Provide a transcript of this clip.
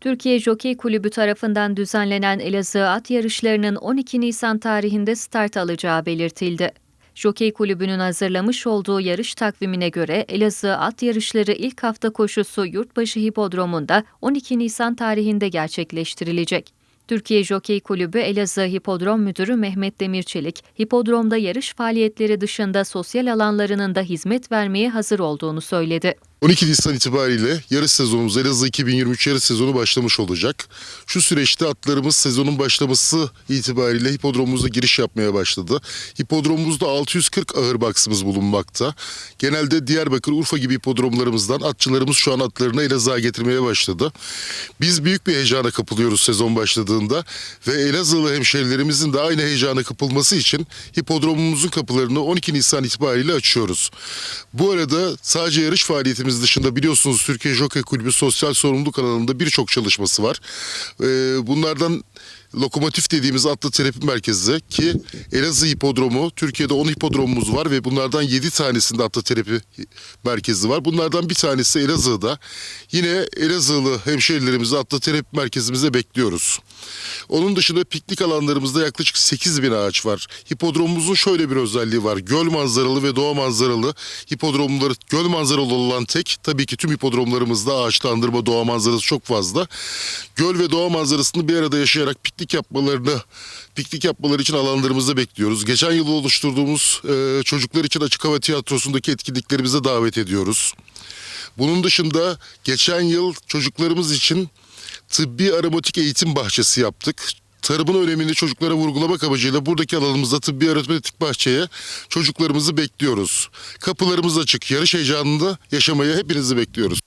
Türkiye Jokey Kulübü tarafından düzenlenen Elazığ at yarışlarının 12 Nisan tarihinde start alacağı belirtildi. Jokey Kulübü'nün hazırlamış olduğu yarış takvimine göre Elazığ at yarışları ilk hafta koşusu Yurtbaşı Hipodromu'nda 12 Nisan tarihinde gerçekleştirilecek. Türkiye Jokey Kulübü Elazığ Hipodrom Müdürü Mehmet Demirçelik, hipodromda yarış faaliyetleri dışında sosyal alanlarının da hizmet vermeye hazır olduğunu söyledi. 12 Nisan itibariyle yarış sezonumuz Elazığ 2023 yarış sezonu başlamış olacak. Şu süreçte atlarımız sezonun başlaması itibariyle hipodromumuza giriş yapmaya başladı. Hipodromumuzda 640 ağır baksımız bulunmakta. Genelde Diyarbakır, Urfa gibi hipodromlarımızdan atçılarımız şu an atlarını Elazığ'a getirmeye başladı. Biz büyük bir heyecana kapılıyoruz sezon başladığında ve Elazığlı hemşerilerimizin de aynı heyecana kapılması için hipodromumuzun kapılarını 12 Nisan itibariyle açıyoruz. Bu arada sadece yarış faaliyetimiz dışında biliyorsunuz Türkiye Jockey Kulübü sosyal sorumluluk alanında birçok çalışması var. Ee, bunlardan Lokomotif dediğimiz atlı terapi merkezi ki Elazığ Hipodromu, Türkiye'de 10 hipodromumuz var ve bunlardan 7 tanesinde atlı terapi merkezi var. Bunlardan bir tanesi Elazığ'da. Yine Elazığlı hemşehrilerimizi atlı terapi merkezimizde bekliyoruz. Onun dışında piknik alanlarımızda yaklaşık 8 bin ağaç var. Hipodromumuzun şöyle bir özelliği var. Göl manzaralı ve doğa manzaralı hipodromları göl manzaralı olan tek tabii ki tüm hipodromlarımızda ağaçlandırma doğa manzarası çok fazla. Göl ve doğa manzarasını bir arada yaşayarak piknik yapmalarını piknik yapmaları için alanlarımızda bekliyoruz. Geçen yıl oluşturduğumuz e, çocuklar için açık hava tiyatrosundaki etkinliklerimize davet ediyoruz. Bunun dışında geçen yıl çocuklarımız için tıbbi aromatik eğitim bahçesi yaptık. Tarımın önemini çocuklara vurgulamak amacıyla buradaki alanımızda tıbbi aromatik bahçeye çocuklarımızı bekliyoruz. Kapılarımız açık. Yarış heyecanında yaşamaya hepinizi bekliyoruz.